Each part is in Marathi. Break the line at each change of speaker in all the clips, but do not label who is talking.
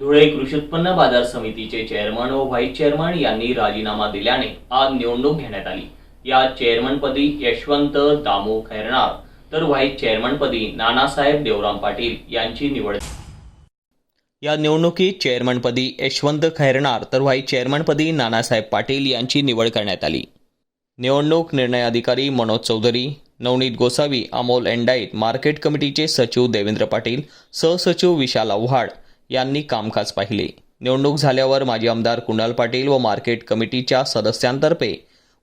धुळे कृषी उत्पन्न बाजार समितीचे चेअरमन व व्हाईस चेअरमन यांनी राजीनामा दिल्याने आज निवडणूक घेण्यात आली. या चेअरमनपदी यशवंत दामू खैरनार तर व्हाईस चेअरमनपदी नानासाहेब देवराम पाटील यांची निवड या निवडणुकीत चेअरमनपदी यशवंत खैरनार तर व्हाईस चेअरमनपदी नानासाहेब पाटील यांची निवड करण्यात आली. निवडणूक निर्णय अधिकारी मनोज चौधरी नवनीत गोसावी अमोल एंडाईत मार्केट कमिटीचे सचिव देवेंद्र पाटील सहसचिव विशाल आव्हाड यांनी कामकाज पाहिले. निवडणूक झाल्यावर माजी आमदार कुणाल पाटील व मार्केट कमिटीच्या सदस्यांतर्फे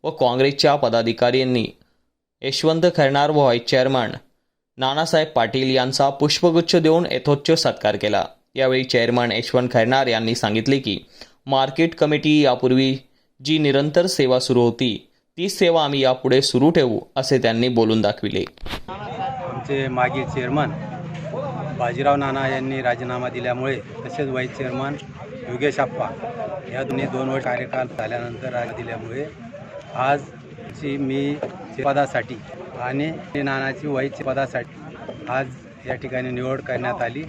व काँग्रेसच्या पदाधिकाऱ्यांनी यशवंत खैरनार व व्हाईस चेअरमन नानासाहेब पाटील यांचा पुष्पगुच्छ देऊन यथोच्च सत्कार केला. यावेळी चेअरमन यशवंत खैरनार यांनी सांगितले की मार्केट कमिटी यापूर्वी जी निरंतर सेवा सुरू होती तीच सेवा आम्ही यापुढे सुरू ठेवू असे त्यांनी बोलून दाखविले.
आमचे मागे चेअरमन बाजीराव नाना यांनी राजीनामा दिल्यामुळे तसेच व्हाईस चेअरमन योगेश आप्पा या दोन्ही दोन वर्ष कार्यकाल झाल्यानंतर राज दिल्यामुळे आज ची मी पदासाठी आणि नानाची वाईस पदासाठी आज या ठिकाणी निवड करण्यात आली.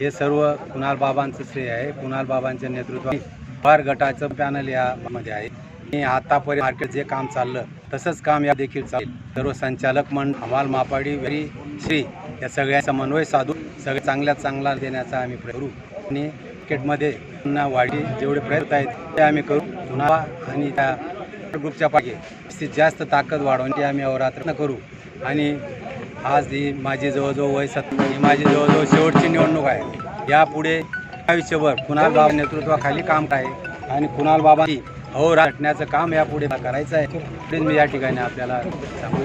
हे सर्व कुणाल बाबांचं श्रेय आहे. कुणाल बाबांच्या नेतृत्वात फार गटाचं पॅनल यामध्ये आहे. आणि आतापर्यंत मार्केट जे काम चाललं तसंच काम या देखील चालेल. सर्व संचालक मंडळ हमाल मापाडी वेरी श्री या सगळ्या समन्वय साधून सगळ्या चांगल्यात चांगला देण्याचा आम्ही प्रयत्न करू. आणि क्रिकेटमध्ये पुन्हा वाढी जेवढे प्रयत्न आहेत ते आम्ही करू. पुन्हा आणि त्या ग्रुपच्या पाठी जास्तीत जास्त ताकद वाढवण्याची आम्ही अवरात्र करू. आणि आज ही माझी जवळजवळ वय सत ही माझी जवळजवळ शेवटची निवडणूक आहे. यापुढे आयुष्यभर कुणाल बाबा नेतृत्वाखाली काम काय आणि कुणाल बाबांनी अहोरा काम यापुढे करायचं आहे. तेच मी या ठिकाणी आपल्याला सांगू